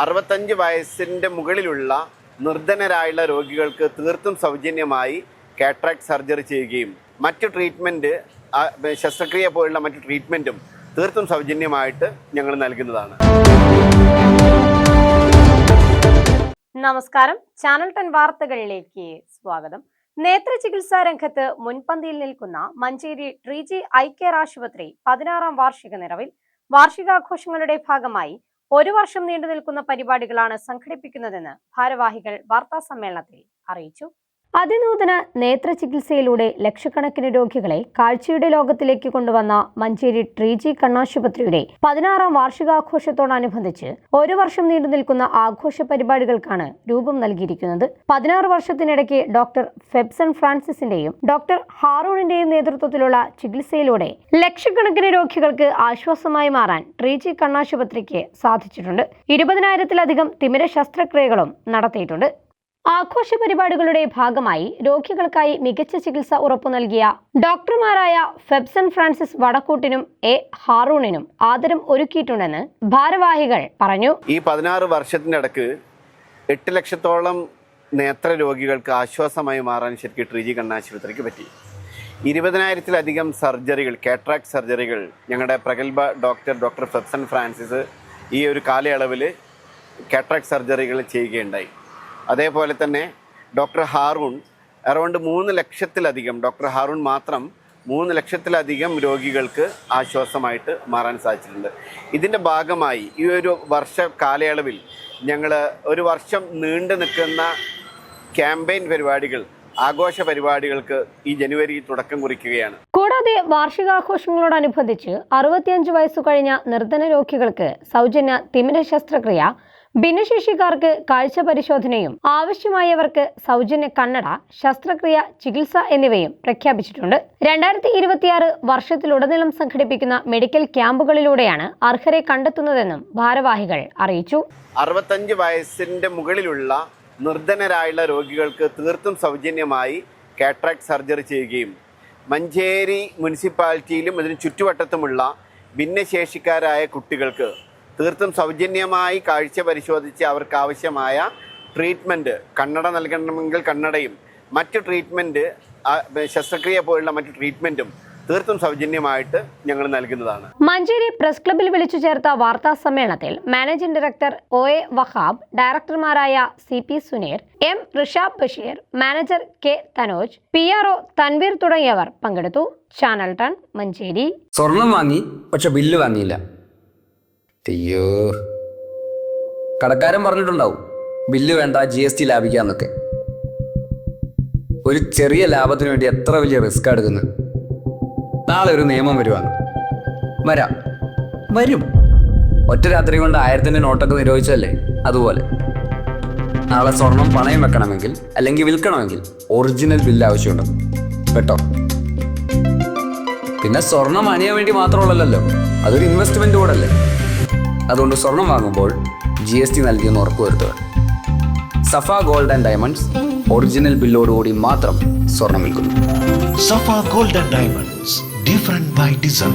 അറുപത്തഞ്ച് വയസ്സിന്റെ മുകളിലുള്ള നിർധനരായുള്ള രോഗികൾക്ക് തീർത്തും സൗജന്യമായി കാട്രാക്ട് സർജറി ചെയ്യുകയും മറ്റ് ട്രീറ്റ്മെന്റ് ശസ്ത്രക്രിയ പോലുള്ള മറ്റ് ട്രീറ്റ്മെന്റും തീർത്തും സൗജന്യമായിട്ട് ഞങ്ങൾ നൽകുന്നതാണ്. നമസ്കാരം. ചാനൽ ടെൻ വാർത്തകളിലേക്ക് സ്വാഗതം. നേത്ര ചികിത്സാ രംഗത്ത് മുൻപന്തിയിൽ നിൽക്കുന്ന മഞ്ചേരി ട്രീജി ഐ കെയർ ആശുപത്രി പതിനാറാം വാർഷിക നിറവിൽ വാർഷികാഘോഷങ്ങളുടെ ഭാഗമായി ഒരു വർഷം നീണ്ടു നിൽക്കുന്ന പരിപാടികളാണ് സംഘടിപ്പിക്കുന്നതെന്ന് ഭാരവാഹികൾ വാർത്താ സമ്മേളനത്തിൽ അറിയിച്ചു അതിനൂതന നേത്ര ചികിത്സയിലൂടെ ലക്ഷക്കണക്കിന് രോഗികളെ കാഴ്ചയുടെ ലോകത്തിലേക്ക് കൊണ്ടുവന്ന മഞ്ചേരി ട്രീജി കണ്ണാശുപത്രിയുടെ പതിനാറാം വാർഷികാഘോഷത്തോടനുബന്ധിച്ച് ഒരു വർഷം നീണ്ടു നിൽക്കുന്ന ആഘോഷ പരിപാടികൾക്കാണ് രൂപം നൽകിയിരിക്കുന്നത്. പതിനാറ് വർഷത്തിനിടയ്ക്ക് ഡോക്ടർ ഫെബ്സൺ ഫ്രാൻസിസിന്റെയും ഡോക്ടർ ഹാറൂണിന്റെയും നേതൃത്വത്തിലുള്ള ചികിത്സയിലൂടെ ലക്ഷക്കണക്കിന് രോഗികൾക്ക് ആശ്വാസമായി മാറാൻ ട്രീജി കണ്ണാശുപത്രിക്ക് സാധിച്ചിട്ടുണ്ട്. ഇരുപതിനായിരത്തിലധികം തിമിര ശസ്ത്രക്രിയകളും നടത്തിയിട്ടുണ്ട്. ആഘോഷ പരിപാടികളുടെ ഭാഗമായി രോഗികൾക്കായി മികച്ച ചികിത്സ ഉറപ്പു നൽകിയ ഡോക്ടർമാരായ ഫെബ്സൺ ഫ്രാൻസിസ് വടക്കൂട്ടിനും എ ഹാറൂണിനും ആദരം ഒരുക്കിയിട്ടുണ്ടെന്ന് ഭാരവാഹികൾ പറഞ്ഞു. ഈ പതിനാറ് വർഷത്തിനിടക്ക് എട്ട് ലക്ഷത്തോളം നേത്ര രോഗികൾക്ക് ആശ്വാസമായി മാറാൻ ശരിക്കും ട്രിജി കണ്ണാശുപത്രിക്ക് പറ്റി. ഇരുപതിനായിരത്തിലധികം സർജറികൾ കാട്രാക്ട് സർജറികൾ ഞങ്ങളുടെ പ്രഗത്ഭ ഡോക്ടർ ഡോക്ടർ ഫെബ്സൺ ഫ്രാൻസിസ് ഈ ഒരു കാലയളവിൽ കാട്രാക്ട് സർജറികൾ ചെയ്യുകയുണ്ടായി. അതേപോലെ തന്നെ ഡോക്ടർ ഹാറൂൺ അറൗണ്ട് മൂന്ന് ലക്ഷത്തിലധികം ഡോക്ടർ ഹാറൂൺ മാത്രം മൂന്ന് ലക്ഷത്തിലധികം രോഗികൾക്ക് ആശ്വാസമായിട്ട് മാറാൻ സാധിച്ചിട്ടുണ്ട്. ഇതിന്റെ ഭാഗമായി ഈ ഒരു വർഷ കാലയളവിൽ ഞങ്ങൾ ഒരു വർഷം നീണ്ടു നിൽക്കുന്ന ക്യാമ്പയിൻ പരിപാടികൾ ആഘോഷ പരിപാടികൾക്ക് ഈ ജനുവരി തുടക്കം കുറിക്കുകയാണ്. കൂടാതെ വാർഷികാഘോഷങ്ങളോടനുബന്ധിച്ച് അറുപത്തിയഞ്ച് വയസ്സു കഴിഞ്ഞ നിർധന രോഗികൾക്ക് സൗജന്യ തിമിര ശസ്ത്രക്രിയ ഭിന്നശേഷിക്കാർക്ക് കാഴ്ച പരിശോധനയും ആവശ്യമായവർക്ക് സൗജന്യ കണ്ണട ശസ്ത്രക്രിയ ചികിത്സ എന്നിവയും പ്രഖ്യാപിച്ചിട്ടുണ്ട്. രണ്ടായിരത്തി ഇരുപത്തിയാറ് വർഷത്തിലുടനീളം സംഘടിപ്പിക്കുന്ന മെഡിക്കൽ ക്യാമ്പുകളിലൂടെയാണ് അർഹരെ കണ്ടെത്തുന്നതെന്നും ഭാരവാഹികൾ അറിയിച്ചു. അറുപത്തഞ്ച് വയസ്സിന്റെ മുകളിലുള്ള നിർധനരായുള്ള രോഗികൾക്ക് തീർത്തും സൗജന്യമായി കാട്രാക്ട് സർജറി ചെയ്യുകയും മഞ്ചേരി മുനിസിപ്പാലിറ്റിയിലും അതിന് ചുറ്റുവട്ടത്തുമുള്ള ഭിന്നശേഷിക്കാരായ കുട്ടികൾക്ക് തീർത്തും സൗജന്യമായി കാഴ്ച പരിശോധിച്ച് അവർക്ക് ആവശ്യമായ ട്രീറ്റ്മെന്റ് കണ്ണട നൽകണമെങ്കിൽ കണ്ണടയും മറ്റ് ട്രീറ്റ്മെന്റ് ശസ്ത്രക്രിയ പോലുള്ള മറ്റ് ട്രീറ്റ്മെന്റും തീർത്തും സൗജന്യമായിട്ട് ഞങ്ങൾ നൽകുന്നതാണ്. മഞ്ചേരി പ്രസ് ക്ലബിൽ വിളിച്ചു ചേർത്ത വാർത്താ സമ്മേളനത്തിൽ managing director O A Wahab ഡയറക്ടർമാരായ C P Suneer M Rishab Basheer manager K Thanoj P R O Thanveer തുടങ്ങിയവർ പങ്കെടുത്തു. ചാനൽ ടൺ മഞ്ചേരി. സ്വർണം വാങ്ങി പക്ഷെ ബില്ല് വാങ്ങിയില്ല. അയ്യോ. കടക്കാരൻ പറഞ്ഞിട്ടുണ്ടാവും ബില്ല് വേണ്ട ജി എസ് ടി ലാഭിക്കാന്നൊക്കെ. ഒരു ചെറിയ ലാഭത്തിന് വേണ്ടി എത്ര വലിയ റിസ്ക് എടുക്കുന്നു നാളെ ഒരു നിയമം വരുവാണ്. വരാം. വരും. ഒറ്റ രാത്രി കൊണ്ട് ആയിരത്തിന്റെ നോട്ടൊക്കെ നിരോധിച്ചല്ലേ അതുപോലെ. നാളെ സ്വർണം പണയം വെക്കണമെങ്കിൽ അല്ലെങ്കിൽ വിൽക്കണമെങ്കിൽ ഒറിജിനൽ ബില്ല് ആവശ്യമുണ്ട്. കേട്ടോ? പിന്നെ സ്വർണം അണിയാൻ വേണ്ടി മാത്രമുള്ളല്ലോ അതൊരു ഇൻവെസ്റ്റ്മെന്റ് അല്ലേ? അതുകൊണ്ട് സ്വർണം വാങ്ങുമ്പോൾ ജി എസ് ടി നൽകിയെന്ന് ഉറപ്പുവരുത്തുക Safa gold and diamonds original ബില്ലോടുകൂടി മാത്രം സ്വർണം വിൽക്കുന്നു Safa gold and diamonds different by design.